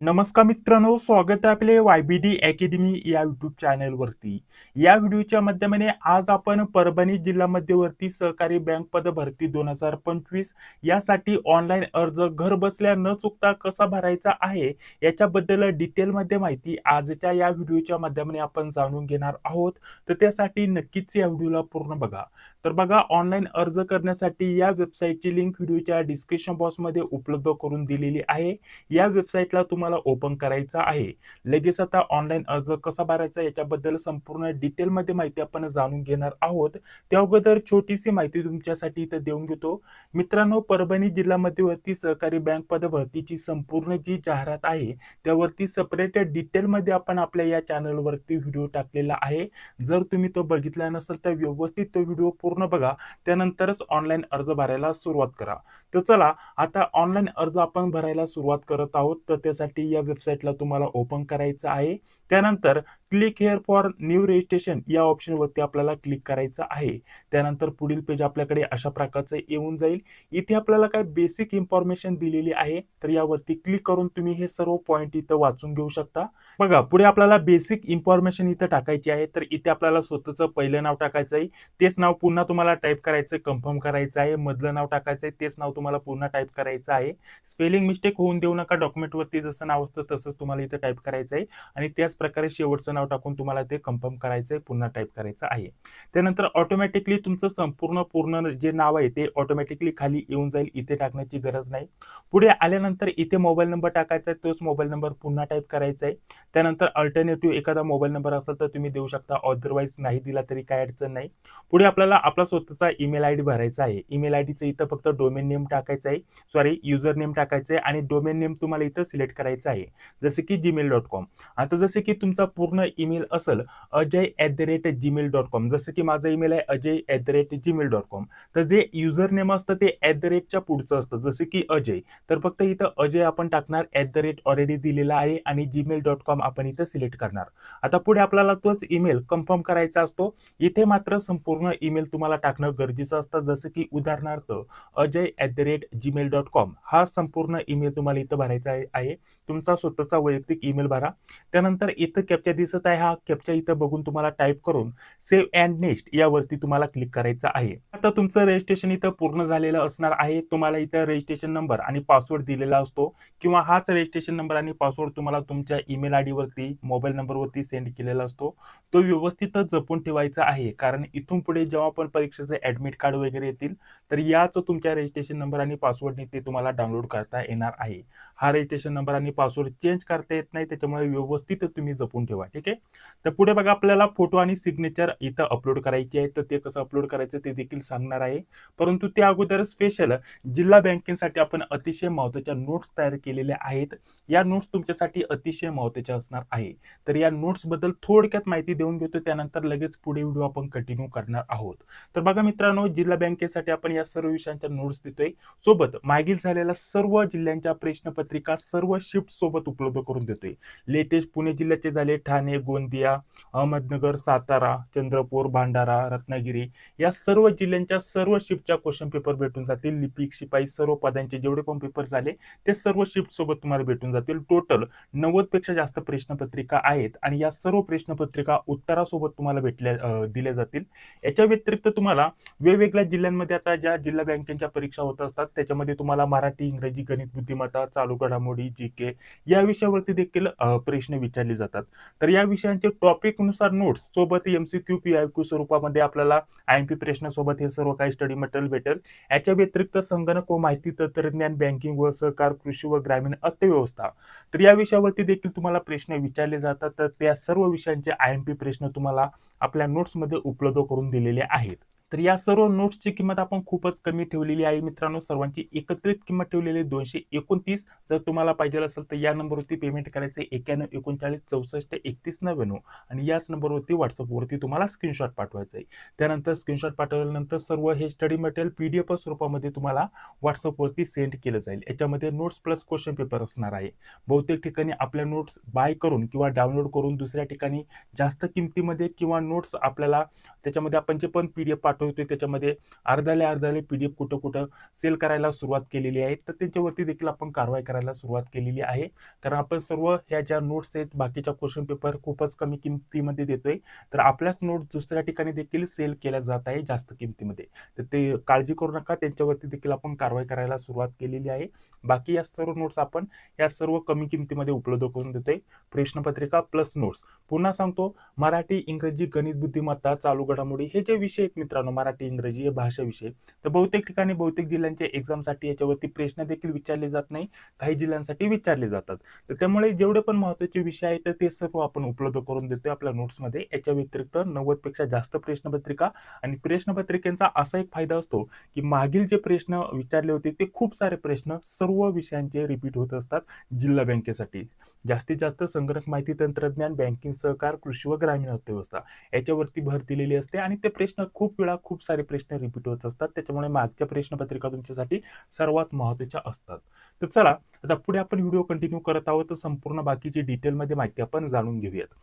नमस्कार मित्रांनो स्वागत आहे आपले वाय बी डी अकॅडमी या युट्यूब चॅनलवरती या व्हिडिओच्या माध्यमाने आज आपण परभणी जिल्हा मध्यवर्ती सहकारी बँक पद भरती दोन हजार पंचवीस यासाठी ऑनलाईन अर्ज घर बसल्या न चुकता कसा भरायचा आहे याच्याबद्दल डिटेलमध्ये माहिती आजच्या या व्हिडिओच्या माध्यमाने आपण जाणून घेणार आहोत. तर त्यासाठी नक्कीच या व्हिडिओला पूर्ण बघा. तर बघा ऑनलाईन अर्ज करण्यासाठी या वेबसाईटची लिंक व्हिडिओच्या डिस्क्रिप्शन बॉक्समध्ये उपलब्ध करून दिलेली आहे. या वेबसाईटला तुम्हाला ओपन करायचा आहे. लगेच आता ऑनलाईन अर्ज कसा भरायचा याच्याबद्दल संपूर्ण डिटेलमध्ये माहिती आपण जाणून घेणार आहोत. त्या अगोदर छोटीशी माहिती तुमच्यासाठी इथं देऊन घेतो. मित्रांनो परभणी जिल्हा मध्यवर्ती सहकारी बँक पदभरतीची संपूर्ण जी जाहिरात आहे त्यावरती सेपरेट डिटेलमध्ये आपण आपल्या या चॅनलवरती व्हिडिओ टाकलेला आहे. जर तुम्ही तो बघितला नसेल तर व्यवस्थित तो व्हिडिओ पूर्ण बघा. त्यानंतरच ऑनलाईन अर्ज भरायला सुरुवात करा. तर चला आता ऑनलाईन अर्ज आपण भरायला सुरुवात करत आहोत. तर त्यासाठी या वेबसाईटला तुम्हाला ओपन करायचं आहे. त्यानंतर click here for new registration या ऑप्शनवरती आपल्याला क्लिक करायचं आहे. त्यानंतर पुढील पेज आपल्याकडे अशा प्रकारचं येऊन जाईल. इथे आपल्याला काय बेसिक इन्फॉर्मेशन दिलेली आहे. तर यावरती क्लिक करून तुम्ही हे सर्व पॉईंट इथं वाचून घेऊ शकता. बघा पुढे आपल्याला बेसिक इन्फॉर्मेशन इथं टाकायची आहे. तर इथे आपल्याला स्वतःचं पहिलं नाव टाकायचं आहे. तेच नाव पुन्हा तुम्हाला टाईप करायचं कन्फर्म करायचं आहे. मधलं नाव टाकायचं आहे तेच नाव तुम्हाला पुन्हा टाईप करायचं आहे. स्पेलिंग मिस्टेक होऊन देऊ नका. डॉक्युमेंटवरती जसं नाव असतं तसंच तुम्हाला इथं टाईप करायचं आहे आणि त्याच प्रकारे शेवटचं नाव टाकून तुम्हाला ते कन्फर्म करायचं आहे पुन्हा टाईप करायचं आहे. त्यानंतर ऑटोमॅटिकली तुमचं संपूर्ण पूर्ण जे नाव आहे ते ऑटोमॅटिकली खाली येऊन जाईल इथे टाकण्याची गरज नाही. पुढे आल्यानंतर इथे मोबाईल नंबर टाकायचा आहे तोच मोबाईल नंबर पुन्हा टाईप करायचा आहे. त्यानंतर अल्टरनेटिव्ह एखादा मोबाईल नंबर असेल तर तुम्ही देऊ शकता अदरवाईज नाही दिला तरी काय अडचण नाही. पुढे आपल्याला आपला स्वतःचा ईमेल आय डी भरायचा आहे. ईमेल आय डीचं इथं फक्त डोमेन नेम टाकायचं आहे. सॉरी युजर नेम टाकायचं आहे आणि डोमेन नेम तुम्हाला इथं सिलेक्ट करायचं आहे. जसं की जीमेल डॉट कॉम आता जसे की तुमचा पूर्ण ईमेल असेल Ajay at the rate Gmail dot com जसं की माझा ईमेल आहे Ajay at the rate Gmail dot com तर जे युजर नेम असतं ते ॲट द रेटच्या पुढचं असतं जसं की अजय. तर फक्त इथं अजय आपण टाकणार ॲट द रेट ऑलरेडी दिलेला आहे आणि जीमेल डॉट कॉम आपण इथं सिलेक्ट करणार. आता पुढे आपल्याला तोच ईमेल कन्फर्म करायचा असतो. इथे मात्र संपूर्ण ईमेल तुम्हाला टाकणं गरजेचं असतं. जसं की उदाहरणार्थ Ajay at the rate Gmail dot com हा संपूर्ण ईमेल तुम्हाला इथं भरायचा आहे- तुमचा स्वतःचा वैयक्तिक ईमेल भरा. त्यानंतर इथं कॅप्चर दिसत आहे हा कॅप्चा इथं बघून तुम्हाला टाईप करून सेव्ह अँड नेक्स्ट यावरती तुम्हाला क्लिक करायचं आहे. आता तुमचं रजिस्ट्रेशन इथं पूर्ण झालेलं असणार आहे. तुम्हाला इथं रजिस्ट्रेशन नंबर आणि पासवर्ड दिलेला असतो किंवा हाच रजिस्ट्रेशन नंबर आणि पासवर्ड तुम्हाला तुमच्या ईमेल आय डीवरती मोबाईल नंबरवरती सेंड केलेला असतो. तो व्यवस्थितच जपून ठेवायचा आहे. कारण इथून पुढे जेव्हा पण परीक्षेचे ऍडमिट कार्ड वगैरे येतील तर याच तुमच्या रजिस्ट्रेशन नंबर आणि पासवर्डने ते तुम्हाला डाउनलोड करता येणार आहे. हा रजिस्ट्रेशन नंबर आणि पासवर्ड चेंज करता येत नाही त्याच्यामुळे व्यवस्थित तुम्ही जपून ठेवा ठीक आहे? तर पुढे बघा आपल्याला फोटो आणि सिग्नेचर इथं अपलोड करायची आहे तर ते कसं अपलोड करायचं ते देखील सांगणार आहे. परंतु त्या अगोदर स्पेशल जिल्हा बँकेसाठी आपण अतिशय महत्त्वाच्या नोट्स तयार केलेल्या आहेत. या नोट्स तुमच्यासाठी अतिशय महत्त्वाच्या असणार आहे. तर या नोट्सबद्दल थोडक्यात माहिती देऊन घेतो. त्यानंतर लगेच पुढे व्हिडिओ आपण कंटिन्यू करणार आहोत. तर बघा मित्रांनो जिल्हा बँकेसाठी आपण या सर्व विषयांच्या नोट्स देतोय. सोबत मागील झालेल्या सर्व जिल्ह्यांच्या प्रश्नपत्र पत्रिका सर्व शिफ्ट सोबत उपलब्ध करून देतोय. लेटेस्ट पुणे जिल्ह्याचे झाले ठाणे गोंदिया अहमदनगर सातारा चंद्रपूर भांडारा रत्नागिरी या सर्व जिल्ह्यांच्या सर्व शिफ्टच्या क्वेश्चन पेपर भेटून जातील. लिपिक शिपाई सर्व पदांचे जेवढे पण पेपर झाले ते सर्व शिफ्ट सोबत तुम्हाला भेटून जातील. टोटल नव्वदपेक्षा जास्त प्रश्नपत्रिका आहेत आणि या सर्व प्रश्नपत्रिका उत्तरासोबत तुम्हाला भेटल्या दिल्या जातील. याच्या व्यतिरिक्त तुम्हाला वेगवेगळ्या जिल्ह्यांमध्ये आता ज्या जिल्हा बँकेच्या परीक्षा होत असतात त्याच्यामध्ये तुम्हाला मराठी इंग्रजी गणित बुद्धिमत्ता चालू घडामोडी जी के या विषयावरती देखील प्रश्न विचारले जातात. तर या विषयांचे टॉपिकनुसार नोट्स सोबत M C Q P I Q स्वरूपामध्ये आपल्याला आय एम पी प्रश्नासोबत हे सर्व काही स्टडी मटेरियल भेटेल. याच्या व्यतिरिक्त संगणक व माहिती तंत्रज्ञान बँकिंग व सहकार कृषी व ग्रामीण अर्थव्यवस्था. तर या विषयावरती देखील तुम्हाला प्रश्न विचारले जातात. तर त्या सर्व विषयांचे आय एम पी प्रश्न तुम्हाला आपल्या नोट्समध्ये उपलब्ध करून दिलेले आहेत. तर या सर्व नोट्सची किंमत आपण खूपच कमी ठेवलेली आहे मित्रांनो. सर्वांची एकत्रित किंमत ठेवलेली आहे दोनशे एकोणतीस. जर तुम्हाला पाहिजे असेल तर या नंबरवरती पेमेंट करायचं आहे एक्याण्णव एकोणचाळीस चौसष्ट एकतीस नव्याण्णव. आणि याच नंबरवरती व्हॉट्सअपवरती तुम्हाला स्क्रीनशॉट पाठवायचं आहे. त्यानंतर स्क्रीनशॉट पाठवल्यानंतर सर्व हे study material P D F स्वरूपामध्ये तुम्हाला व्हॉट्सअपवरती सेंड केलं जाईल. याच्यामध्ये नोट्स प्लस क्वेश्चन पेपर असणार आहे. बहुतेक ठिकाणी आपल्या नोट्स बाय करून किंवा डाउनलोड करून दुसऱ्या ठिकाणी जास्त किमतीमध्ये किंवा नोट्स आपल्याला त्याच्यामध्ये आपण जे पण पी डी एफ पाठवतोय. त्याच्यामध्ये अर्ध्याले अर्ध्याले पी डी एफ कुठं कुठं सेल करायला सुरुवात केलेली आहे. तर त्यांच्यावरती देखील आपण कारवाई करायला सुरुवात केलेली आहे. कारण आपण सर्व ह्या ज्या नोट्स आहेत बाकीच्या क्वेश्चन पेपर खूपच कमी किमतीमध्ये देतोय. तर आपल्याच नोट दुसऱ्या ठिकाणी देखील सेल केल्या जात आहे जास्त किमतीमध्ये. तर ते काळजी करू नका. त्यांच्यावरती देखील आपण कारवाई करायला सुरुवात केलेली आहे. बाकी या सर्व नोट्स आपण या सर्व कमी किमतीमध्ये उपलब्ध करून देतोय. प्रश्नपत्रिका प्लस नोट्स पुन्हा सांगतो मराठी इंग्रजी गणित बुद्धिमत्ता चालू घडामोडी हे जे विषय आहेत मित्रांनो मराठी इंग्रजी हे भाषाविषयी. तर बहुतेक ठिकाणी बहुतेक जिल्ह्यांच्या एक्झामसाठी याच्यावरती प्रश्न देखील विचारले जात नाही. काही जिल्ह्यांसाठी विचारले जातात. तर त्यामुळे जेवढे पण महत्त्वाचे विषय आहेत ते सर्व आपण उपलब्ध करून देतोय आपल्या नोट्समध्ये याच्या व्यतिरिक्त नव्वदपेक्षा जास्त प्रश्नपत्रिका आणि प्रश्नपत्रिकेचा असा एक फायदा असतो की मागील जे प्रश्न विचारले होते ते खूप सारे प्रश्न सर्व विषयांचे रिपीट होत असतात जिल्हा बँकेसाठी. जास्तीत जास्त संगणक माहिती तंत्रज्ञान बँकिंग सहकार कृषी व ग्रामीण अर्थव्यवस्था याच्यावरती भर दिलेली असते आणि ते प्रश्न खूप वेळा खूप सारे प्रश्न रिपीट होत असतात. त्याच्यामुळे मागच्या प्रश्नपत्रिका तुमच्यासाठी सर्वात महत्त्वाच्या असतात. तर चला आता पुढे आपण व्हिडिओ कंटिन्यू करत आहोत. तर संपूर्ण बाकीची डिटेलमध्ये माहिती आपण जाणून घेऊयात.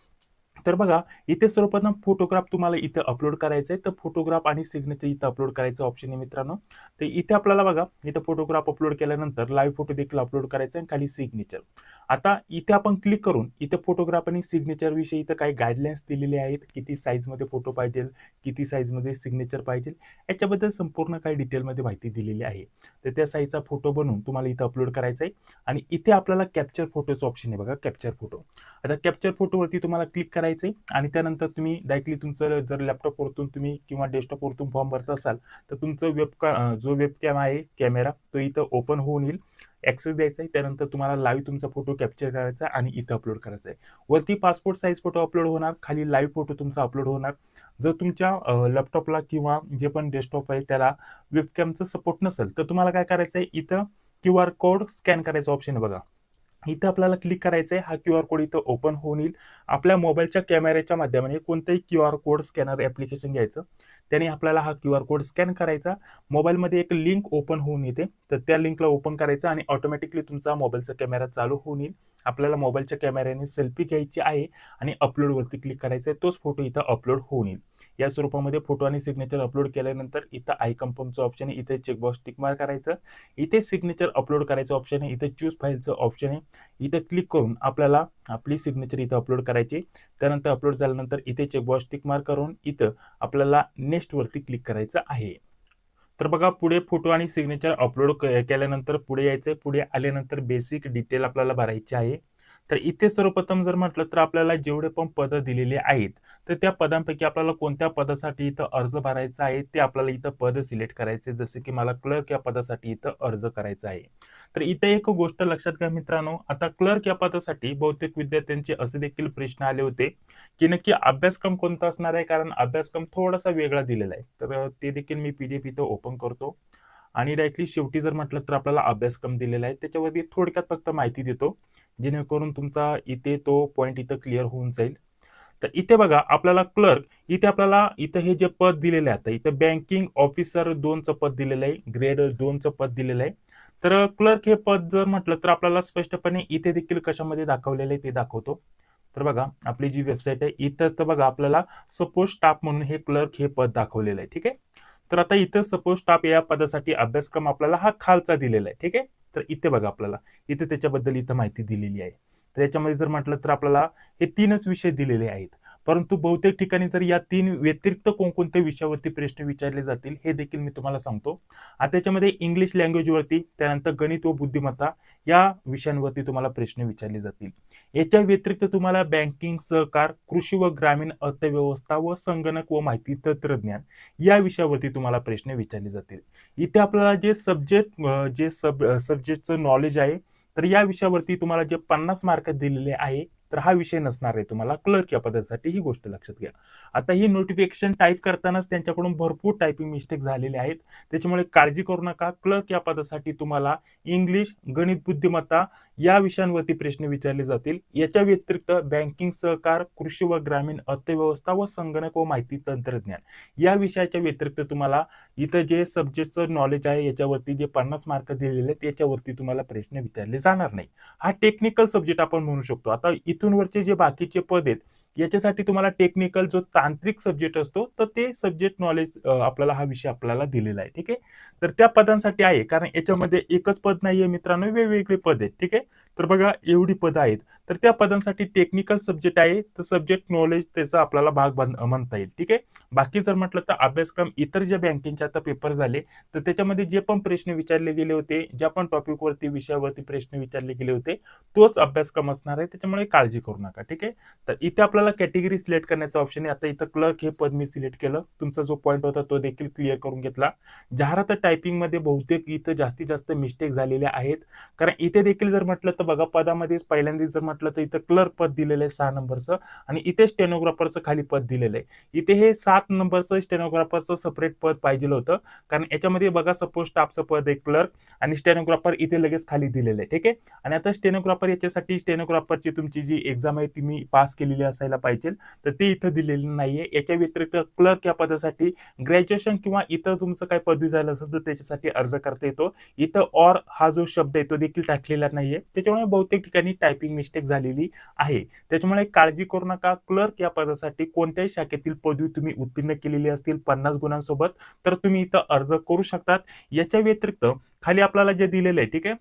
तर बघा इथे सर्वप्रथम फोटोग्राफ तुम्हाला इथे अपलोड करायचं आहे तर फोटोग्राफ आणि सिग्नेचर इथं अपलोड करायचं ऑप्शन आहे मित्रांनो. तर इथे आपल्याला बघा इथं फोटोग्राफ अपलोड केल्यानंतर लाईव्ह फोटो देखील अपलोड करायचा आहे खाली सिग्नेचर आता इथे आपण क्लिक करून इथे फोटोग्राफ आणि सिग्नेचर विषयी इथं काही गाईडलाईन्स दिलेले आहेत. किती साईजमध्ये फोटो पाहिजे किती साईजमध्ये सिग्नेचर पाहिजे याच्याबद्दल संपूर्ण काही डिटेलमध्ये माहिती दिलेली आहे. तर त्या साईजचा फोटो बनवून तुम्हाला इथं अपलोड करायचा आहे आणि इथे आपल्याला कॅप्चर फोटोचं ऑप्शन आहे बघा कॅप्चर फोटो आता कॅप्चर फोटोवरती तुम्हाला क्लिक करायचं आहे आणि त्यानंतर तुम्ही डायरेक्टली तुमचं जर लॅपटॉपवरतून तुम्ही किंवा डेस्कटॉपवरतून फॉर्म भरत असाल तर तुमचं वेब जो वेब कॅम आहे कॅमेरा तो इथं ओपन होऊन येईल. ॲक्सेस द्यायचा आहे त्यानंतर तुम्हाला लाईव्ह तुमचा फोटो कॅप्चर करायचा आणि इथं अपलोड करायचा आहे. वरती पासपोर्ट साईज फोटो अपलोड होणार खाली लाईव्ह फोटो तुमचा अपलोड होणार. जर तुमच्या लॅपटॉपला किंवा जे पण डेस्कटॉप आहे त्याला वेबकॅमचं सपोर्ट नसेल तर तुम्हाला काय करायचं आहे इथं क्यू आर कोड स्कॅन करायचं ऑप्शन आहे बघा. इथं आपल्याला क्लिक करायचं आहे हा क्यू आर कोड इथं ओपन होऊन येईल. आपल्या मोबाईलच्या कॅमेऱ्याच्या माध्यमाने कोणतंही Q R code scanner application घ्यायचं. त्याने आपल्याला हा क्यू आर कोड स्कॅन करायचा. मोबाईलमध्ये एक लिंक ओपन होऊन येते. तर त्या लिंकला ओपन करायचं आणि ऑटोमॅटिकली तुमचा मोबाईलचा कॅमेरा चालू होऊन येईल. आपल्याला मोबाईलच्या कॅमेऱ्याने सेल्फी घ्यायची आहे आणि अपलोडवरती क्लिक करायचं आहे तोच फोटो इथं अपलोड होऊन येईल. या स्वरूपामध्ये फोटो आणि सिग्नेचर अपलोड केल्यानंतर इथं आय कन्फर्मचं ऑप्शन आहे इथे चेकबॉक्स टिकमार करायचं. इथे सिग्नेचर अपलोड करायचं ऑप्शन आहे इथे चूज फाईलचं ऑप्शन आहे. इथे क्लिक करून आपल्याला आपली सिग्नेचर इथं अपलोड करायची त्यानंतर अपलोड झाल्यानंतर इथे चेकबॉक्स टिकमार करून इथं आपल्याला नेक्स्टवरती क्लिक करायचं आहे. तर बघा पुढे फोटो आणि सिग्नेचर अपलोड केल्यानंतर पुढे यायचं पुढे आल्यानंतर बेसिक डिटेल आपल्याला भरायची आहे. तर इथे सर्वप्रथम जर म्हटलं तर आपल्याला जेवढे पण पदं दिलेले आहेत तर त्या पदांपैकी आपल्याला कोणत्या पदासाठी इथं अर्ज भरायचा आहे ते आपल्याला इथं पद सिलेक्ट करायचे जसे की मला क्लर्क या पदासाठी इथं अर्ज करायचा आहे. तर इथे एक गोष्ट लक्षात घ्या मित्रांनो आता क्लर्क या पदासाठी बहुतेक विद्यार्थ्यांचे असे देखील प्रश्न आले होते की नक्की अभ्यासक्रम कोणता असणार आहे? कारण अभ्यासक्रम थोडासा वेगळा दिलेला आहे. तर ते देखील मी पीडीएफ इथं ओपन करतो. आणि डायरेक्टली शेवटी जर म्हटलं तर आपल्याला अभ्यासक्रम दिलेला आहे त्याच्यावरती थोडक्यात फक्त माहिती देतो. जेणेकरून तुमचा इथे तो पॉईंट इथं क्लिअर होऊन जाईल. तर इथे बघा आपल्याला क्लर्क इथे आपल्याला इथं हे जे पद दिलेलं आहे आता इथं बँकिंग ऑफिसर दोनचं पद दिलेलं आहे ग्रेड दोनचं पद दिलेलं आहे. तर क्लर्क हे पद जर म्हटलं तर आपल्याला स्पष्टपणे इथे देखील कशामध्ये दाखवलेलं आहे ते दाखवतो. तर बघा आपली जी वेबसाईट आहे इथं तर बघा आपल्याला सपोज स्टाफ म्हणून हे क्लर्क हे पद दाखवलेलं आहे ठीक आहे? तर आता इथं सपोज स्टाफ या पदासाठी अभ्यासक्रम आपल्याला हा खालचा दिलेला आहे ठीक आहे? तर इथे बघा आपल्याला. इथे त्याच्याबद्दल इथं माहिती दिलेली आहे. तर याच्यामध्ये जर म्हटलं तर आपल्याला हे तीनच विषय दिलेले आहेत. परंतु बहुतेक ठिकाणी जर या तीन व्यतिरिक्त कोणकोणत्या विषयावरती प्रश्न विचारले जातील हे देखील मी तुम्हाला सांगतो. आता त्याच्यामध्ये इंग्लिश लँग्वेजवरती त्यानंतर गणित व बुद्धिमत्ता या विषयांवरती तुम्हाला प्रश्न विचारले जातील. याच्या व्यतिरिक्त तुम्हाला बँकिंग सहकार कृषी व ग्रामीण अर्थव्यवस्था व संगणक व माहिती तंत्रज्ञान या विषयावरती तुम्हाला प्रश्न विचारले जातील. इथे आपल्याला जे सब्जेक्ट जे सब सब्जेक्टचं नॉलेज आहे तर या विषयावरती तुम्हाला जे पन्नास मार्क दिलेले आहे तर हा विषय नसणार आहे तुम्हाला. क्लर्क या पदासाठी ही गोष्ट लक्षात घ्या. आता ही नोटिफिकेशन टाईप करतानाच त्यांच्याकडून भरपूर टायपिंग मिस्टेक झालेले आहेत. त्याच्यामुळे काळजी करू नका. क्लर्क या पदासाठी तुम्हाला इंग्लिश गणित बुद्धिमत्ता या विषयांवरती प्रश्न विचारले जातील. याच्या व्यतिरिक्त बँकिंग सहकार कृषी व ग्रामीण अर्थव्यवस्था व संगणक व माहिती तंत्रज्ञान या विषयाच्या व्यतिरिक्त तुम्हाला इथं जे सब्जेक्टचं नॉलेज आहे याच्यावरती जे पन्नास मार्क दिलेले आहेत याच्यावरती तुम्हाला प्रश्न विचारले जाणार नाही. हा टेक्निकल सब्जेक्ट आपण म्हणू शकतो. आता इथून वरचे जे बाकीचे पद आहेत याच्यासाठी तुम्हाला टेक्निकल जो तांत्रिक सब्जेक्ट असतो तर ते सब्जेक्ट नॉलेज आपल्याला हा विषय आपल्याला दिलेला आहे ठीक आहे? तर त्या पदांसाठी आहे कारण याच्यामध्ये एकच पद नाही आहे मित्रांनो वेगवेगळे पद आहेत ठीक आहे? तर बघा एवढी पदं आहेत. तर त्या पदांसाठी टेक्निकल सब्जेक्ट आहे तर सब्जेक्ट नॉलेज त्याचा आपल्याला भाग म्हणता येईल ठीक आहे? बाकी जर म्हटलं तर अभ्यासक्रम इतर ज्या बँकिंगचे आता पेपर झाले तर त्याच्यामध्ये जे पण प्रश्न विचारले गेले होते ज्या पण टॉपिकवरती विषयावरती प्रश्न विचारले गेले होते तोच अभ्यासक्रम असणार आहे. त्याच्यामुळे काळजी करू नका ठीक आहे? तर इथे आपल्याला कॅटेगरी सिलेक्ट करण्याचा ऑप्शन आहे. आता इथं क्लर्क हे पद मी सिलेक्ट केलं. तुमचा जो पॉईंट होता तो देखील क्लिअर करून घेतला. जाहिरात टायपिंगमध्ये बहुतेक इथं जास्तीत जास्त मिस्टेक झालेल्या आहेत. कारण इथे देखील जर म्हटलं तर बघा पदामध्येच पहिल्यांदा जर म्हटलं तर इथं क्लर्क पद दिलेलं आहे सहा नंबरचं आणि इथे स्टेनोग्राफरचं खाली पद दिलेलं आहे. इथे हे सात नंबरचं स्टेनोग्राफरचं सेपरेट पद पाहिजे होतं. कारण याच्यामध्ये बघा सपोज स्टाफचं पद एक क्लर्क आणि स्टेनोग्राफर इथे लगेच खाली दिलेलं आहे ठीक आहे? आणि आता स्टेनोग्राफर याच्यासाठी स्टेनोग्राफरची तुमची जी एक्झाम आहे ती मी पास केलेली असायला पाहिजे. तर ते इथं दिलेली नाही आहे याच्या व्यतिरिक्त क्लर्क या पदासाठी ग्रॅज्युएशन किंवा इतर तुमचं काय पदवी झालं असेल तर त्याच्यासाठी अर्ज करता येतो. इथं ऑर हा जो शब्द आहे तो देखील टाकलेला नाहीये. त्याच्यामुळे बहुतेक ठिकाणी टायपिंग मिस्टेक झालेली आहे. त्याच्यामुळे काळजी करू नका. क्लर्क या पदासाठी कोणत्याही शाखेतील पदवी तुम्ही उत्तीर्ण केलेली असतील पन्नास गुणांसोबत तर तुम्ही इथं अर्ज करू शकतात. याच्या व्यतिरिक्त खाली आपल्याला जे दिलेलं आहे ठीक आहे?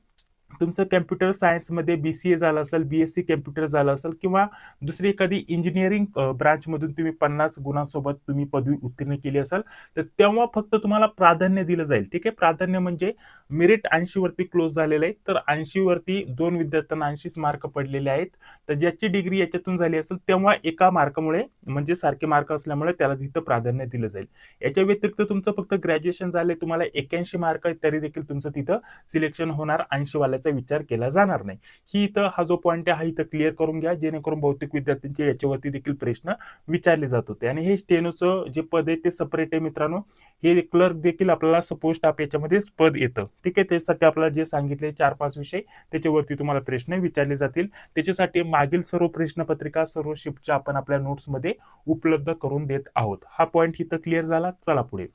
तुमचं कॅम्प्युटर सायन्समध्ये बी सी ए झालं असेल बी एस सी कॅम्प्युटर झालं असेल किंवा दुसरी एखादी इंजिनिअरिंग ब्रांचमधून तुम्ही पन्नास गुणांसोबत तुम्ही पदवी उत्तीर्ण केली असाल तर तेव्हा फक्त तुम्हाला प्राधान्य दिलं जाईल. ठीक आहे? प्राधान्य म्हणजे मेरिट ऐंशीवरती क्लोज झालेलं आहे. तर ऐंशीवरती दोन विद्यार्थ्यांना ऐंशीच मार्क पडलेले आहेत. तर ज्याची डिग्री याच्यातून झाली असेल तेव्हा एका मार्कामुळे म्हणजे सारखे मार्क असल्यामुळे त्याला तिथं प्राधान्य दिलं जाईल. याच्या व्यतिरिक्त तुमचं फक्त ग्रॅज्युएशन झालंय तुम्हाला एक्याऐंशी मार्क तरी देखील तुमचं तिथं सिलेक्शन होणार ऐंशीवाल्याचा. विचार केला जाणार नाही. ही इथं हा जो पॉईंट आहे हा इथं क्लिअर करून घ्या. जेणेकरून बहुतेक विद्यार्थ्यांचे याच्यावरती देखील प्रश्न विचारले जात होते. आणि हे स्टेनोचं जे पद आहे ते सेपरेट आहे मित्रांनो. हे क्लर्क देखील आपल्याला सपोज स्टाफ याच्यामध्ये पद येतं. ठीक आहे? त्यासाठी आपल्याला जे सांगितले चार पाच विषय त्याच्यावरती तुम्हाला प्रश्न विचारले जातील. त्याच्यासाठी मागील सर्व प्रश्नपत्रिका सर्व शिफ्टच्या आपण आपल्या नोट्समध्ये उपलब्ध करून देत आहोत. हा पॉईंट इथं क्लिअर झाला. चला पुढे.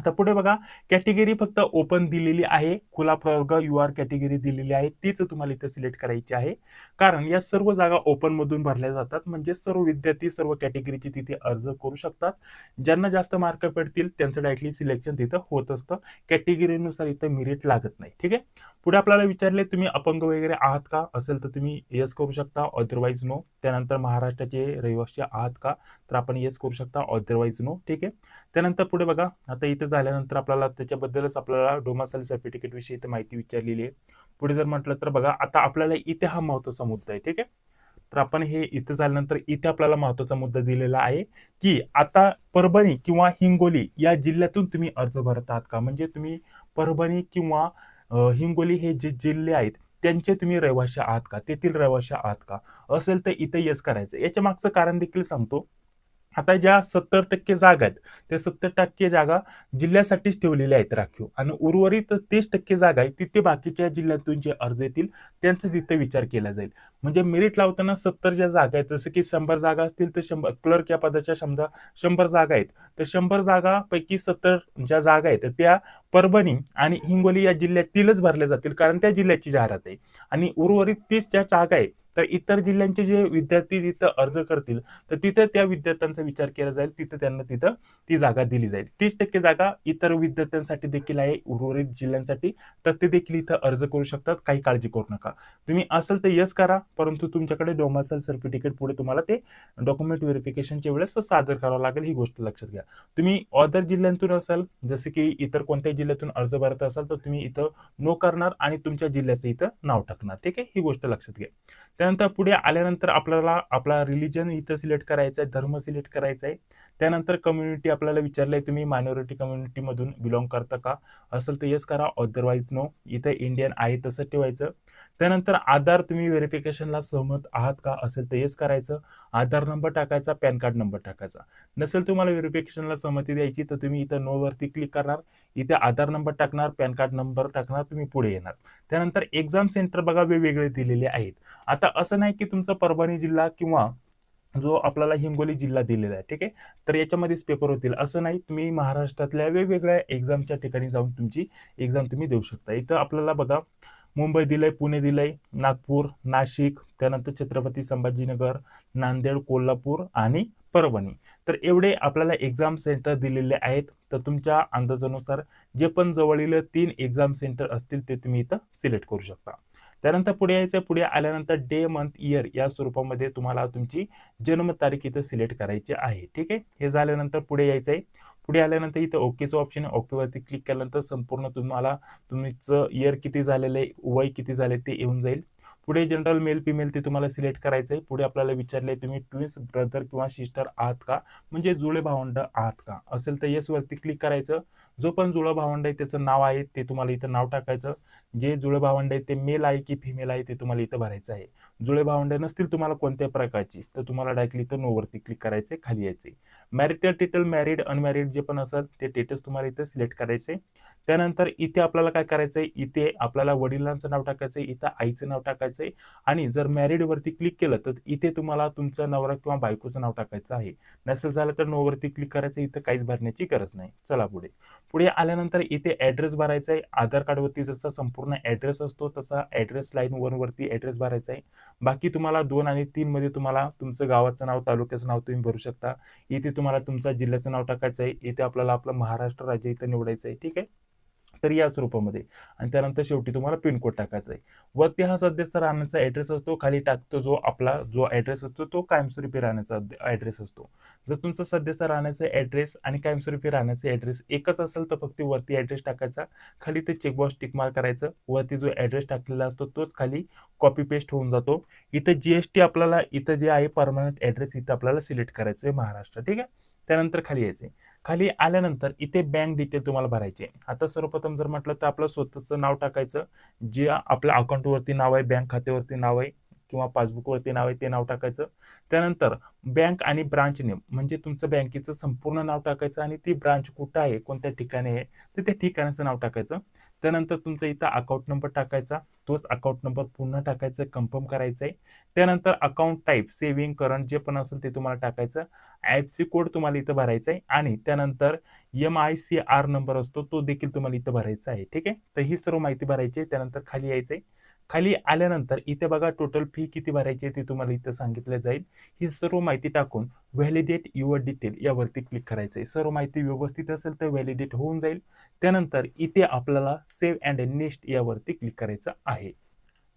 आता पुढे बघा कॅटेगरी फक्त ओपन दिलेली आहे. खुला प्रवर्ग यू आर कॅटेगरी दिलेली आहे. तीच तुम्हाला इथे सिलेक्ट करायची आहे. कारण या सर्व जागा ओपन मधून भरल्या जातात. म्हणजे सर्व विद्यार्थी सर्व कॅटेगरीचे तिथे अर्ज करू शकतात. ज्यांना जास्त मार्क पडतील त्यांचं डायरेक्टली सिलेक्शन तिथं होत असतं. कॅटेगरीनुसार इथं मिरिट लागत नाही. ठीक आहे? पुढे आपल्याला विचारले तुम्ही अपंग वगैरे आहात का? असेल तर तुम्ही येस करू शकता. अदरवाईज नो त्यानंतर महाराष्ट्राचे रहिवासी आहात का? तर आपण येस करू शकता. अदरवाईज नो ठीक आहे? त्यानंतर पुढे बघा. आता इथे झाल्यानंतर आपल्याला त्याच्याबद्दलच आपल्याला डोमासाईल सर्टिफिकेट विषयी इथे माहिती विचारलेली आहे. पुढे जर म्हटलं तर बघा आता आपल्याला इथे हा महत्त्वाचा मुद्दा आहे ठीक आहे? तर आपण हे इथे झाल्यानंतर इथे आपल्याला महत्त्वाचा मुद्दा दिलेला आहे की आता परभणी किंवा हिंगोली या जिल्ह्यातून तुम्ही अर्ज भरत आहात का? म्हणजे तुम्ही परभणी किंवा हिंगोली हे जे जिल्हे आहेत त्यांचे तुम्ही रहिवाशी आहात का? तेथील रहिवाशी आहात का? असेल तर इथे यस करायचं. याच्या मागचं कारण देखील सांगतो. आता ज्या सत्तर टक्के जागा आहेत त्या सत्तर टक्के जागा जिल्ह्यासाठीच ठेवलेल्या आहेत राखीव. आणि उर्वरित तीस टक्के जागा आहे तिथे बाकीच्या जिल्ह्यातून जे अर्ज येतील त्यांचा तिथे विचार केला जाईल. म्हणजे मेरिट लावताना सत्तर ज्या जागा आहेत जसं की शंभर जागा असतील तर शंभर क्लर्क या पदाच्या समजा शंभर जागा आहेत. तर शंभर जागापैकी सत्तर ज्या जागा आहेत त्या परभणी आणि हिंगोली या जिल्ह्यातीलच भरल्या जातील कारण त्या जिल्ह्याची जाहिरात आहे. आणि उर्वरित तीस ज्या जागा आहेत तर इतर जिल्ह्यांचे जे विद्यार्थी तिथं अर्ज करतील तर तिथं त्या विद्यार्थ्यांचा विचार केला जाईल तिथं त्यांना तिथं ती जागा दिली जाईल. तीस टक्के जागा इतर विद्यार्थ्यांसाठी देखील आहे उर्वरित जिल्ह्यांसाठी तर ते देखील इथं अर्ज करू शकतात काही काळजी करू नका. तुम्ही असेल तर यस करा परंतु तुमच्याकडे डोमासल सर्टिफिकेट पुढे तुम्हाला ते डॉक्युमेंट व्हेरिफिकेशनच्या वेळेस सादर करावं लागेल ही गोष्ट लक्षात घ्या. तुम्ही अदर जिल्ह्यांतून असाल जसे की इतर कोणत्याही जिल्ह्यातून अर्ज भरत असाल तर तुम्ही इथं नो करणार आणि तुमच्या जिल्ह्याचं इथं नाव टाकणार. ठीक आहे? ही गोष्ट लक्षात घ्या. त्यानंतर पुढे आल्यानंतर आपल्याला आपला रिलिजन इथं सिलेक्ट करायचा आहे धर्म सिलेक्ट करायचा आहे त्यानंतर कम्युनिटी आपल्याला विचारलंय तुम्ही मायनॉरिटी कम्युनिटीमधून बिलॉंग करता का? असेल तर येस करा. अदरवाईज नो इथं इंडियन आहे तसं ठेवायचं. त्यानंतर आधार तुम्ही व्हेरिफिकेशनला सहमत आहात का? असेल तर येस करायचं. आधार नंबर टाकायचा पॅन कार्ड नंबर टाकायचा. नसेल तुम्हाला व्हेरिफिकेशनला सहमती द्यायची तर तुम्ही इथं नोवरती क्लिक करणार. इथे आधार नंबर टाकणार पॅन कार्ड नंबर टाकणार तुम्ही पुढे येणार. त्यानंतर एक्झाम सेंटर बघा वेगवेगळे दिलेले आहेत. आता असं नाही की तुमचा परभणी जिल्हा किंवा जो आपल्याला हिंगोली जिल्हा दिलेला आहे ठीक आहे? तर याच्यामध्येच पेपर होतील. असं नाही तुम्ही महाराष्ट्रातल्या वेगवेगळ्या एक्झामच्या ठिकाणी जाऊन तुमची एक्झाम तुम्ही देऊ शकता. इथं आपल्याला बघा मुंबई दिलंय पुणे दिलंय नागपूर नाशिक त्यानंतर छत्रपती संभाजीनगर नांदेड कोल्हापूर आणि परभणी. तर एवढे आपल्याला एक्झाम सेंटर दिलेले आहेत. तर तुमच्या अंदाजानुसार जे पण जवळील तीन एक्झाम सेंटर असतील ते तुम्ही इथं सिलेक्ट करू शकता. त्यानंतर पुढे यायचं पुढे आल्यानंतर डे मंथ इयर या स्वरूपामध्ये तुम्हाला तुमची जन्मतारीख इथं सिलेक्ट करायची आहे. ठीक आहे? हे झाल्यानंतर पुढे यायचं आहे. पुढे आल्यानंतर इथं ओकेचं ऑप्शन आहे. ओकेवरती क्लिक केल्यानंतर संपूर्ण तुम्हाला तुमचं इयर किती झालेलं आहे वय किती झाले ते येऊन जाईल. पुढे जनरल मेल फिमेल ते तुम्हाला सिलेक्ट करायचं आहे. पुढे आपल्याला विचारले तुम्ही ट्विन्स ब्रदर किंवा सिस्टर आहात का? म्हणजे जुळे भावंड आहात का? असेल तर येसवरती क्लिक करायचं. जो पण जुळं भावंड आहे त्याचं नाव आहे ते तुम्हाला इथं नाव टाकायचं. जे जुळे भावंड आहे ते मेल आहे की फिमेल आहे ते तुम्हाला इथं भरायचं आहे. जुळे भावंड नसतील तुम्हाला कोणत्याही प्रकारची तर तुम्हाला डायरेक्टली इथं नोवरती क्लिक करायचे खाली यायचे मॅरिटल टिटल मॅरिड अनमॅरिड जे पण असेल ते टेटस तुम्हाला इथं सिलेक्ट करायचे त्यानंतर इथे आपल्याला काय करायचंय? इथे आपल्याला वडिलांचं नाव टाकायचंय इथं आईचं नाव टाकायचंय. आणि जर मॅरिड वरती क्लिक केलं तर इथे तुम्हाला तुमचं नवरा किंवा बायकोचं नाव टाकायचं आहे. नसेल झालं तर नोवरती क्लिक करायचं इथं काहीच भरण्याची गरज नाही. चला पुढे. पुढे आल्यानंतर इथे ॲड्रेस भरायचा आहे आधार कार्डवरती जसा संपूर्ण ॲड्रेस असतो तसा ॲड्रेस लाईन वनवरती ॲड्रेस भरायचा आहे बाकी तुम्हाला दोन आणि तीनमध्ये तुम्हाला तुमचं गावाचं नाव तालुक्याचं नाव तुम्ही भरू शकता. इथे तुम्हाला तुमचा जिल्ह्याचं नाव टाकायचं आहे इथे आपल्याला आपलं महाराष्ट्र राज्य इथं निवडायचं आहे ठीक आहे? तर या स्वरूपामध्ये आणि त्यानंतर शेवटी तुम्हाला पिनकोड टाकायचा आहे वरती हा सध्याचा राहण्याचा ॲड्रेस असतो. खाली टाकतो जो आपला जो ॲड्रेस असतो तो कायमस्वरूपी राहण्याचा ॲड्रेस असतो. जर तुमचा सध्याचा राहण्याचा ॲड्रेस आणि कायमस्वरूपी राहण्याचा ॲड्रेस एकच असेल तर फक्त वरती ॲड्रेस टाकायचा. खाली ते चेकबॉक्स टिकमार करायचं. वरती जो ॲड्रेस टाकलेला असतो तोच खाली कॉपी पेस्ट होऊन जातो. इथं जी एस टी आपल्याला इथं जे आहे परमनंट ॲड्रेस इथं आपल्याला सिलेक्ट करायचं आहे महाराष्ट्र ठीक आहे? त्यानंतर खाली यायचं आहे खाली आल्यानंतर इथे बँक डिटेल तुम्हाला भरायचे आता सर्वप्रथम जर म्हटलं तर आपलं स्वतःचं नाव टाकायचं. जे आपल्या अकाउंटवरती नाव आहे बँक खात्यावरती नाव आहे. किंवा पासबुकवरती नाव आहे ते नाव टाकायचं. त्यानंतर बँक आणि ब्रांच नेम म्हणजे तुमचं बँकेचं संपूर्ण नाव टाकायचं आणि ती ब्रांच कुठं आहे कोणत्या ठिकाणी आहे तर त्या ठिकाणाचं नाव टाकायचं. त्यानंतर तुमचा इथं अकाउंट नंबर टाकायचा. तोच अकाउंट नंबर पुन्हा टाकायचा कन्फर्म करायचा आहे. त्यानंतर अकाउंट टाईप सेव्हिंग करंट जे पण असेल ते तुम्हाला टाकायचं. आय सी कोड तुम्हाला इथं भरायचा आहे आणि त्यानंतर M I C R number असतो तो देखील तुम्हाला इथं भरायचा आहे. ठीक आहे? तर ही सर्व माहिती भरायची आहे त्यानंतर खाली यायचं आहे. खाली आल्यानंतर इथे बघा टोटल फी किती भरायची आहे ती तुम्हाला इथं सांगितलं जाईल. ही सर्व माहिती टाकून व्हॅलिडेट युअर डिटेल यावरती क्लिक करायचं आहे सर्व माहिती व्यवस्थित असेल तर व्हॅलिडेट होऊन जाईल. त्यानंतर इथे आपल्याला सेव्ह अँड नेक्स्ट यावरती क्लिक करायचं आहे.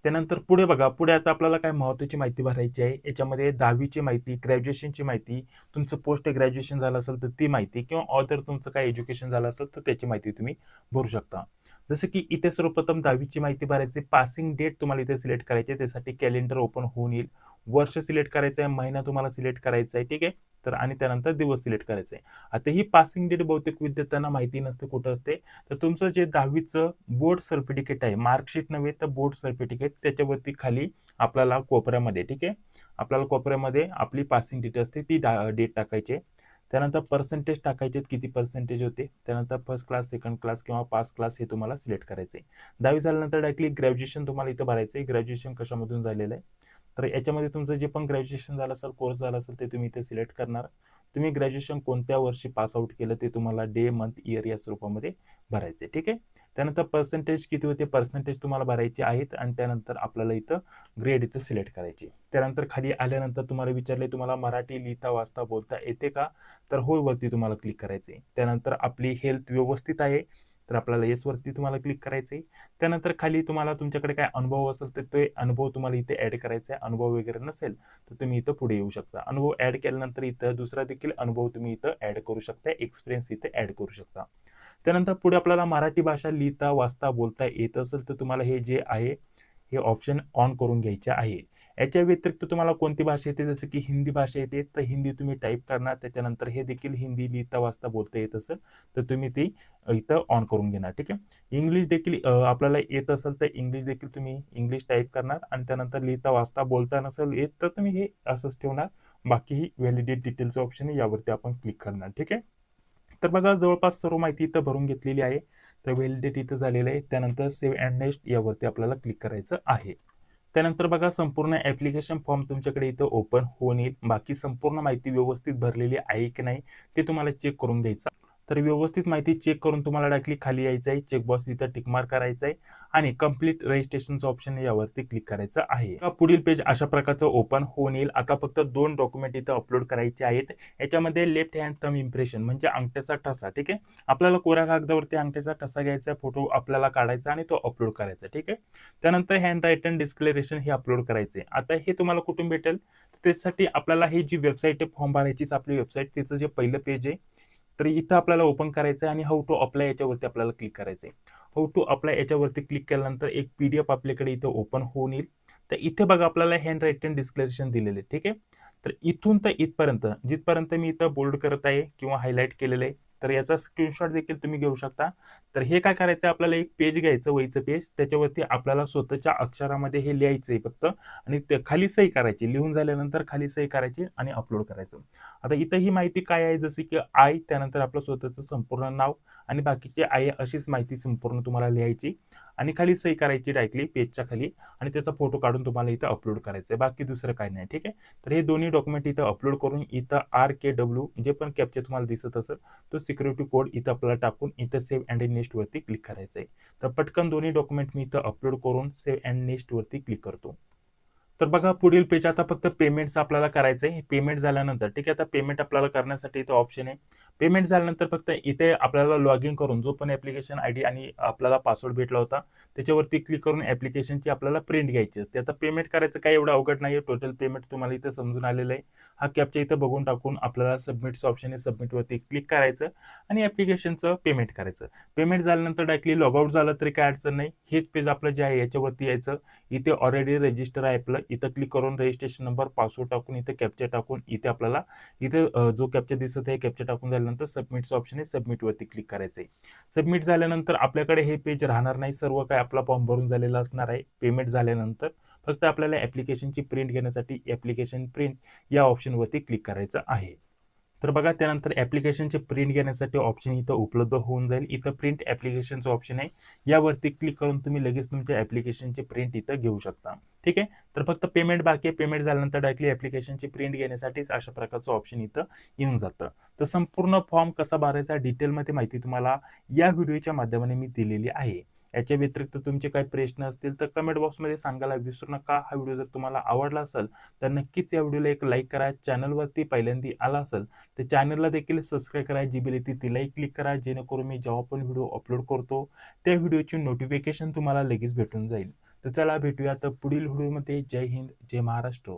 त्यानंतर पुढे बघा पुढे आता आपल्याला काय महत्त्वाची माहिती भरायची आहे? याच्यामध्ये दहावीची माहिती ग्रॅज्युएशनची माहिती तुमचं पोस्ट ग्रॅज्युएशन झालं असेल तर ती माहिती किंवा ऑदर तुमचं काय एज्युकेशन झालं असेल तर त्याची माहिती तुम्ही भरू शकता. जसं की इथे सर्वप्रथम दहावीची माहिती भरायची पासिंग डेट तुम्हाला इथे सिलेक्ट करायची त्यासाठी कॅलेंडर ओपन होऊन येईल. वर्ष सिलेक्ट करायचं आहे महिना तुम्हाला सिलेक्ट करायचा आहे ठीक आहे? तर आणि त्यानंतर दिवस सिलेक्ट करायचा आहे. आता ही पासिंग डेट बहुतेक विद्यार्थ्यांना माहिती नसते कुठं असते? तर तुमचं जे दहावीचं बोर्ड सर्टिफिकेट आहे मार्कशीट नव्हे तर बोर्ड सर्टिफिकेट त्याच्यावरती खाली आपल्याला कोपऱ्यामध्ये ठीक आहे? आपल्याला कोपऱ्यामध्ये आपली पासिंग डेट असते ती डेट टाकायची त्यानंतर पर्सेंटेज टाकायचे किती पर्सेंटेज होते? त्यानंतर फर्स्ट क्लास सेकंड क्लास किंवा पास क्लास हे तुम्हाला सिलेक्ट करायचं आहे दहावी झाल्यानंतर डायरेक्टली ग्रॅज्युएशन तुम्हाला इथं भरायचं आहे ग्रॅज्युएशन कशामधून झालेलं आहे? तर याच्यामध्ये तुमचं जे पण ग्रॅज्युएशन झालं असेल कोर्स झाला असेल ते तुम्ही इथे सिलेक्ट करणार. तुम्ही ग्रॅज्युएशन कोणत्या वर्षी पासआउट केलं ते तुम्हाला डे मंथ इयर या स्वरूपामध्ये भरायचे ठीक आहे? त्यानंतर पर्सेंटेज किती होते? पर्सेंटेज तुम्हाला भरायचे आहेत आणि त्यानंतर आपल्याला इथं ग्रेड इथं सिलेक्ट करायची. त्यानंतर खाली आल्यानंतर तुम्हाला विचारले तुम्हाला मराठी लिहिता वाचता बोलता येते का? तर होय वरती तुम्हाला क्लिक करायचे त्यानंतर आपली हेल्थ व्यवस्थित आहे. तर आपल्याला येसवरती तुम्हाला क्लिक करायचं आहे त्यानंतर खाली तुम्हाला तुमच्याकडे काय अनुभव असेल तर ते अनुभव तुम्हाला इथे ॲड करायचा आहे. अनुभव वगैरे नसेल तर तुम्ही इथं पुढे येऊ शकता. अनुभव ॲड केल्यानंतर इथं दुसरा देखील अनुभव तुम्ही इथं ॲड करू शकता. एक्सपिरियन्स इथे ॲड करू शकता. त्यानंतर पुढे आपल्याला मराठी भाषा लिहिता वाचता बोलता येत असेल तर तुम्हाला हे जे आहे हे ऑप्शन ऑन करून घ्यायचे आहे. याच्या व्यतिरिक्त तुम्हाला कोणती भाषा येते? जसं की हिंदी भाषा येते तर हिंदी तुम्ही टाईप करणार. त्याच्यानंतर हे देखील हिंदी लिहिता वाचता बोलता येत असेल तर तुम्ही ती इथं ऑन करून घेणार ठीक आहे? इंग्लिश देखील आपल्याला येत असेल तर इंग्लिश देखील तुम्ही इंग्लिश टाईप करणार. आणि त्यानंतर लिहिता वाचता बोलता नसेल येत तर तुम्ही हे असंच ठेवणार. बाकी ही व्हॅलिडेट डिटेलचं ऑप्शन आहे यावरती आपण क्लिक करणार ठीक आहे? तर बघा जवळपास सर्व माहिती इथं भरून घेतलेली आहे. तर व्हॅलिडेट इथं झालेलं आहे. त्यानंतर सेव्ह अँड नेक्स्ट यावरती आपल्याला क्लिक करायचं आहे. त्यानंतर बघा संपूर्ण ॲप्लिकेशन फॉर्म तुमच्याकडे इथं ओपन होऊन येईल. बाकी संपूर्ण माहिती व्यवस्थित भरलेली आहे की नाही ते तुम्हाला चेक करून घ्यायचं. तर व्यवस्थित माहिती चेक करून तुम्हाला डायरेक्टली खाली यायचं आहे. चेकबॉक्स इथं टिकमार्क करायचं आहे. आणि कंप्लीट रजिस्ट्रेशनचं ऑप्शन यावरती क्लिक करायचं आहे. पुढील पेज अशा प्रकारचं ओपन होऊन येईल. आता फक्त दोन डॉक्युमेंट इथं अपलोड करायचे आहेत. याच्यामध्ये लेफ्ट हँड थम इम्प्रेशन म्हणजे अंगठ्याचा ठसा ठीक आहे? आपल्याला कोऱ्या कागदावरती अंगठ्याचा ठसा घ्यायचा फोटो आपल्याला काढायचा आणि तो अपलोड करायचा ठीक आहे? त्यानंतर हँड रायटन डिस्क्लेरेशन हे अपलोड करायचे आता हे तुम्हाला कुठून भेटेल? त्यासाठी आपल्याला ही जी वेबसाईट आहे फॉर्म भरायचीच आपली वेबसाईट तिचं जे पहिलं पेज आहे तर इथं आपल्याला ओपन करायचं आहे आणि हाऊ टू अप्लाय याच्यावरती आपल्याला क्लिक करायचं आहे हाऊ टू अप्लाय याच्यावरती क्लिक केल्यानंतर एक पी डी एफ आपल्याकडे इथं ओपन होऊन येईल. तर इथे बघा आपल्याला हँड रायटिंग डिस्क्लेरेशन दिलेले ठीक आहे? तर इथून तर इथपर्यंत जिथपर्यंत मी इथं बोल्ड करत आहे किंवा हायलाईट केलेलं आहे तर याचा स्क्रीनशॉट देखील तुम्ही घेऊ शकता. तर हे काय करायचं? आपल्याला एक पेज घ्यायचं वहीचं पेज त्याच्यावरती आपल्याला स्वतःच्या अक्षरामध्ये हे लिहायचं आहे फक्त. आणि ते खाली सही करायची. लिहून झाल्यानंतर खाली सही करायची आणि अपलोड करायचं. आता इथं ही माहिती काय आहे? जशी की आय त्यानंतर आपलं स्वतःचं संपूर्ण नाव आणि बाकीचे आहे अशीच माहिती संपूर्ण तुम्हाला लिहायची. आणि खाली सही करायची डायरेक्टली पेजच्या खाली. आणि त्याचा फोटो काढून तुम्हाला इथं अपलोड करायचं आहे बाकी दुसरं काही नाही. ठीक आहे? तर हे दोन्ही डॉक्युमेंट इथं अपलोड करून इथं आर के डब्ल्यू जे पण कॅप्चर तुम्हाला दिसत असेल तो सिक्युरिटी कोड इथं आपल्याला टाकून इथं सेव्ह अँड नेक्स्टवरती क्लिक करायचं आहे तर पटकन दोन्ही डॉक्युमेंट मी इथं अपलोड करून सेव्ह अँड नेक्स्टवरती क्लिक करतो. तर बघा पुढील पेज आता फक्त पेमेंटचं आपल्याला करायचं आहे पेमेंट झाल्यानंतर ठीक आहे? आता पेमेंट आपल्याला करण्यासाठी इथं ऑप्शन आहे. पेमेंट झाल्यानंतर फक्त इथे आपल्याला लॉग इन करून जो पण ॲप्लिकेशन आय डी आणि आपल्याला पासवर्ड भेटला होता त्याच्यावरती क्लिक करून ॲप्लिकेशनची आपल्याला प्रिंट घ्यायची असते. आता पेमेंट करायचं काही एवढं अवघड नाही आहे टोटल पेमेंट तुम्हाला इथं समजून आलेलं आहे. हा कॅपच्या इथं बघून टाकून आपल्याला सबमिटचं ऑप्शन आहे. सबमिटवरती क्लिक करायचं आणि ॲप्लिकेशनचं पेमेंट करायचं. पेमेंट झाल्यानंतर डायरेक्टली लॉगआउट झालं तरी काय अडचण नाही. हेच पेज आपलं जे आहे याच्यावरती यायचं. इथे ऑलरेडी रजिस्टर आहे आपलं. इथं क्लिक करून रजिस्ट्रेशन नंबर पासवर्ड टाकून इथे कॅप्चर टाकून इथे आपल्याला इथे जो कॅप्चर दिसत आहे कॅप्चर टाकून झाल्यानंतर सबमिटचं ऑप्शन आहे सबमिटवरती क्लिक करायचं आहे. सबमिट झाल्यानंतर आपल्याकडे हे पेज राहणार नाही सर्व काय आपला फॉर्म भरून झालेला असणार आहे पेमेंट झाल्यानंतर. फक्त आपल्याला ॲप्लिकेशनची प्रिंट घेण्यासाठी ॲप्लिकेशन प्रिंट या ऑप्शनवरती क्लिक करायचं आहे. तर बघा त्यानंतर ॲप्लिकेशनचे प्रिंट घेण्यासाठी ऑप्शन इथं उपलब्ध होऊन जाईल. इथं प्रिंट ॲप्लिकेशनचं ऑप्शन आहे. यावरती क्लिक करून तुम्ही लगेच तुमच्या ॲप्लिकेशनचे प्रिंट इथं घेऊ शकता. ठीक आहे? तर फक्त पेमेंट बाकी आहे. पेमेंट झाल्यानंतर डायरेक्टली ॲप्लिकेशनची प्रिंट घेण्यासाठीच अशा प्रकारचं ऑप्शन इथं येऊन जातं. तर संपूर्ण फॉर्म कसा भरायचा डिटेलमध्ये माहिती तुम्हाला या व्हिडिओच्या माध्यमाने मी दिलेली आहे. याच्या व्यतिरिक्त तुमचे काही प्रश्न असतील तर कमेंट बॉक्समध्ये सांगायला विसरू नका. हा व्हिडिओ जर तुम्हाला आवडला असेल तर नक्कीच या व्हिडिओला एक लाईक करा. चॅनलवरती पहिल्यांदा आला असेल तर चॅनलला देखील सबस्क्राईब करा. जी बिल येते तिलाही क्लिक करा. जेणेकरून मी जेव्हा पण व्हिडिओ अपलोड करतो त्या व्हिडिओची नोटिफिकेशन तुम्हाला लगेच भेटून जाईल. तर चला भेटूया तर पुढील व्हिडिओमध्ये जय हिंद जय महाराष्ट्र.